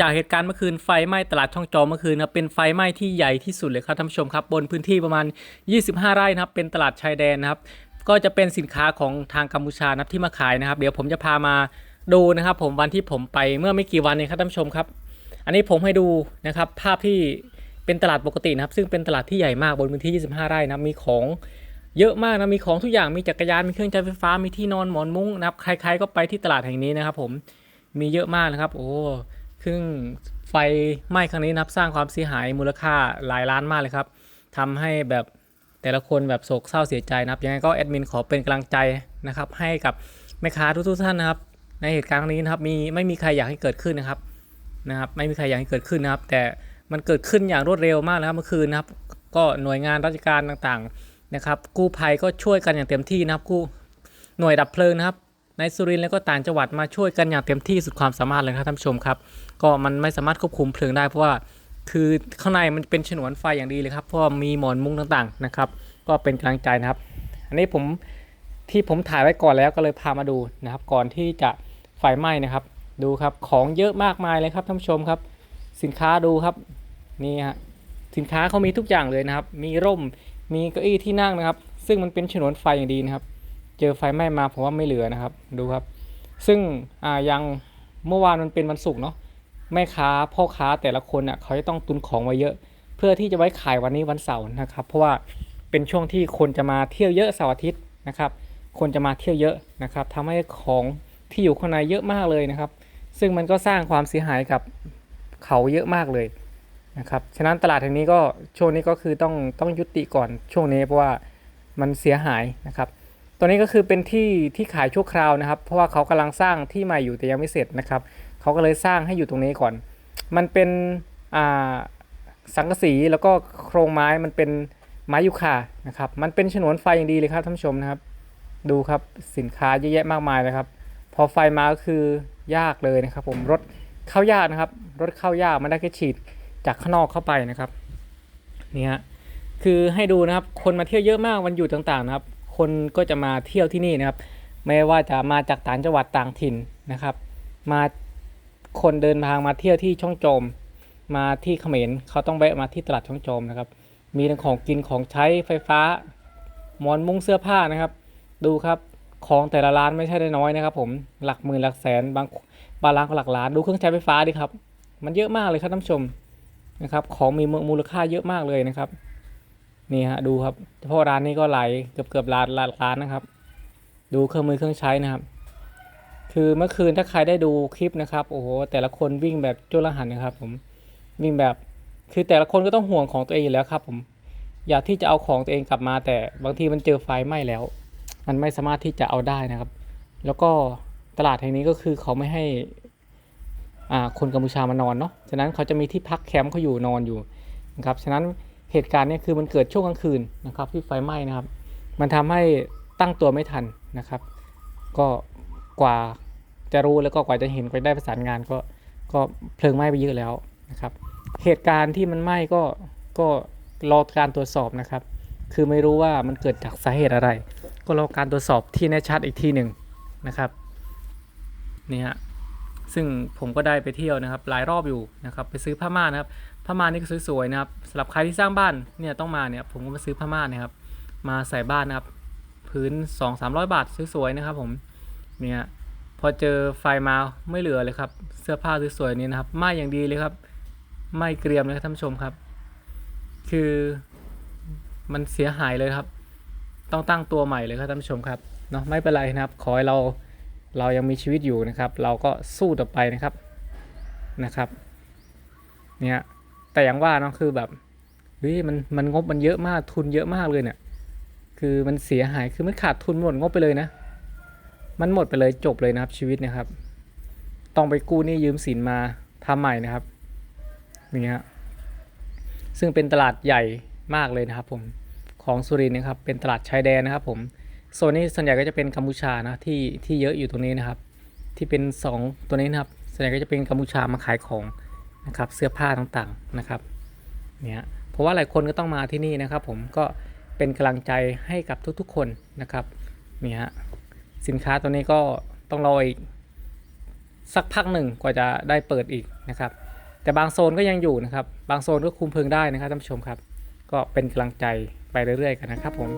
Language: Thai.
จากเหตุการณ์เมื่อคืนไฟไหม้ตลาดช่องจอมเมื่อคืนนะครับเป็นไฟไหม้ที่ใหญ่ที่สุดเลยครับท่านผู้ชมครับบนพื้นที่ประมาณ 25 ไร่นะครับเป็นตลาดชายแดนนะครับก็จะเป็นสินค้าของทางกัมพูชานะครับที่มาขายนะครับ เดี๋ยวผมจะพามาดูนะครับ ผมวันที่ผมไปเมื่อไม่กี่วันเองครับท่านผู้ชมครับ อันนี้ผมให้ดูนะครับภาพที่เป็นตลาดปกตินะครับ ซึ่งเป็นตลาดที่ใหญ่มากบนพื้นที่ 25 ไร่นะครับมีของเยอะมากนะมีของทุกอย่างมีจักรยานมีเครื่องใช้ไฟฟ้ามีที่นอนหมอนมุ้งนะครับใครๆก็ไปที่ตลาดแห่งนี้นะครับ ผมมีเยอะมากนะครับ โอ้ ซึ่งไฟไหม้ครั้งนี้นะครับสร้างความเสียหายมูลค่าหลายล้านมากเลยครับทำให้แบบแต่ละคนแบบโศกเศร้าเสียใจนะครับยังไงก็แอดมินขอเป็นกำลังใจนะครับให้กับแม่ค้าทุกๆท่านนะครับในเหตุการณ์ครั้งนี้นะครับมีไม่มีใครอยากให้เกิดขึ้นนะครับนะครับไม่มีใครอยากให้เกิดขึ้นนะครับ แต่มันเกิดขึ้นอย่างรวดเร็วมากนะครับเมื่อคืนนะครับ ก็หน่วยงานราชการต่างๆนะครับ กู้ภัยก็ช่วยกันอย่างเต็มที่นะครับกู้หน่วยดับเพลิงนะครับ ในสุรินทร์และก็ต่างจังหวัดมาช่วยกันอย่างเต็มที่สุดความสามารถเลยครับท่านผู้ชมครับ ก็มันไม่สามารถควบคุมเพลิงได้เพราะว่าคือข้างในมันเป็นฉนวนไฟอย่างดีเลยครับเพราะมีหมอนมุ้งต่างๆนะครับ ก็เป็นกำลังใจนะครับ อันนี้ผมที่ผมถ่ายไว้ก่อนแล้วก็เลยพามาดูนะครับ ก่อนที่จะไฟไหม้นะครับ ดูครับของเยอะมากมายเลยครับท่านผู้ชมครับ สินค้าดูครับนี่ฮะสินค้าเขามีทุกอย่างเลยนะครับ มีร่มมีเก้าอี้ที่นั่งนะครับ ซึ่งมันเป็นฉนวนไฟอย่างดีนะครับ เจอไฟไหม้มาผมว่าไม่เหลือนะครับ ดูครับ ซึ่งอ่ายังเมื่อวานมันเป็นวันศุกร์เนาะแม่ค้าพ่อค้าแต่ละคนอะเขาจะต้องตุนของไว้เยอะ เพื่อที่จะไว้ขายวันนี้วันเสาร์นะครับ เพราะว่าเป็นช่วงที่คนจะมาเที่ยวเยอะเสาร์อาทิตย์นะครับ คนจะมาเที่ยวเยอะนะครับทำให้ของที่อยู่ข้างในเยอะมากเลยนะครับ ซึ่งมันก็สร้างความเสียหายกับเขาเยอะมากเลยนะครับ ฉะนั้นตลาดแห่งนี้ก็ช่วงนี้ก็คือต้องต้องยุติก่อนช่วงนี้เพราะว่ามันเสียหายนะครับ ตัวนี้ก็คือเป็นที่ที่ขายชั่วคราวนะครับ เพราะว่าเขากำลังสร้างที่ใหม่อยู่แต่ยังไม่เสร็จนะครับ เขาก็เลยสร้างให้อยู่ตรงนี้ก่อน มันเป็นอ่าสังกะสีแล้วก็โครงไม้มันเป็นไม้ยูคานะครับ มันเป็นฉนวนไฟอย่างดีเลยครับท่านผู้ชมนะครับ ดูครับสินค้าเยอะแยะมากมายเลยครับ พอไฟมาก็คือยากเลยนะครับ ผมรถเข้ายากนะครับ รถเข้ายากมันได้แค่ฉีดจากข้างนอกเข้าไปนะครับนี่ฮะคือให้ดูนะครับคนมาเที่ยวเยอะมากวันหยุดต่างๆนะครับ คนก็จะมาเที่ยวที่นี่นะครับ ไม่ว่าจะมาจากต่างจังหวัดต่างถิ่นนะครับ มาคนเดินทางมาเที่ยวที่ช่องโจม มาที่เขมรเขาต้องแวะมาที่ตลาดช่องโจมนะครับ มีทั้งของกินของใช้ไฟฟ้า หมอนมุ้งเสื้อผ้านะครับ ดูครับของแต่ละร้านไม่ใช่ได้น้อยนะครับ ผมหลักหมื่นหลักแสนบางบางร้านก็หลักล้านดูเครื่องใช้ไฟฟ้าดิครับ มันเยอะมากเลยครับท่านผู้ชมนะครับ ของมีมูลค่าเยอะมากเลยนะครับ นี่ฮะดูครับเฉพาะร้านนี้ก็หลายเกือบเกือบล้านล้านล้านนะครับ ดูเครื่องมือเครื่องใช้นะครับ คือเมื่อคืนถ้าใครได้ดูคลิปนะครับโอ้โหแต่ละคนวิ่งแบบจุลหันนะครับ ผมวิ่งแบบคือแต่ละคนก็ต้องห่วงของตัวเองอยู่แล้วครับ ผม อยากที่จะเอาของตัวเองกลับมา แต่บางทีมันเจอไฟไหม้แล้ว มันไม่สามารถที่จะเอาได้นะครับ แล้วก็ตลาดแห่งนี้ก็คือเขาไม่ให้อ่าคนกัมพูชามานอนเนาะฉะนั้นเขาจะมีที่พักแคมป์เขาอยู่นอนอยู่นะครับฉะนั้น เหตุการณ์นี้คือมันเกิดช่วงกลางคืนนะครับที่ไฟไหม้นะครับ มันทำให้ตั้งตัวไม่ทันนะครับ ก็กว่าจะรู้แล้วก็กว่าจะเห็นกว่าได้ประสานงานก็ก็เพลิงไหม้ไปเยอะแล้วนะครับ เหตุการณ์ที่มันไหม้ก็ก็รอการตรวจสอบนะครับ คือไม่รู้ว่ามันเกิดจากสาเหตุอะไร ก็รอการตรวจสอบที่แน่ชัดอีกทีหนึ่งนะครับนี่ฮะซึ่งผมก็ได้ไปเที่ยวนะครับ หลายรอบอยู่นะครับ ไปซื้อผ้าม่านนะครับ ผ้าม่านนี่ก็สวยๆนะครับสำหรับใครที่สร้างบ้านเนี่ยต้องมาเนี่ยผมก็มาซื้อผ้าม่านนะครับ มาใส่บ้านนะครับพื้น 2 3 0 0 บาทสวยๆนะครับ ผมเนี่ยพอเจอไฟมาไม่เหลือเลยครับ เสื้อผ้าสวยๆนี้นะครับไหม้อย่างดีเลยครับไหม้เกรียมเลยครับท่านผู้ชมครับ คือมันเสียหายเลยครับ ต้องตั้งตัวใหม่เลยครับท่านผู้ชมครับเนาะไม่เป็นไรนะครับ ขอให้เราเรายังมีชีวิตอยู่นะครับ เราก็สู้ต่อไปนะครับนะครับ เนี่ย แต่อย่างว่าเนาะคือแบบเฮ้ยมันมันงบมันเยอะมากทุนเยอะมากเลยเนี่ย คือมันเสียหายคือมันขาดทุนหมดงบไปเลยนะ มันหมดไปเลยจบเลยนะครับชีวิตนะครับ ต้องไปกู้นี้ยืมสินมาทำใหม่นะครับนี่ฮะซึ่งเป็นตลาดใหญ่มากเลยนะครับ ผมของสุรินทร์นะครับ เป็นตลาดชายแดนนะครับ ผมโซนนี้ส่วนใหญ่ก็จะเป็นกัมพูชานะที่ที่เยอะอยู่ตรงนี้นะครับ ที่เป็นสองตัวนี้นะครับส่วนใหญ่ก็จะเป็นกัมพูชามาขายของ นะครับเสื้อผ้าต่างๆนะครับเนี่ยเพราะว่าหลายคนก็ต้องมาที่นี่นะครับ ผมก็เป็นกำลังใจให้กับทุกๆ คนนะครับเนี่ฮะสินค้าตัวนี้ก็ต้องรออีกสักพักหนึ่งกว่าจะได้เปิดอีกนะครับ แต่บางโซนก็ยังอยู่นะครับ บางโซนก็คุมเพลิงได้นะครับท่านผู้ชมครับ ก็เป็นกำลังใจไปเรื่อยๆกันนะครับผม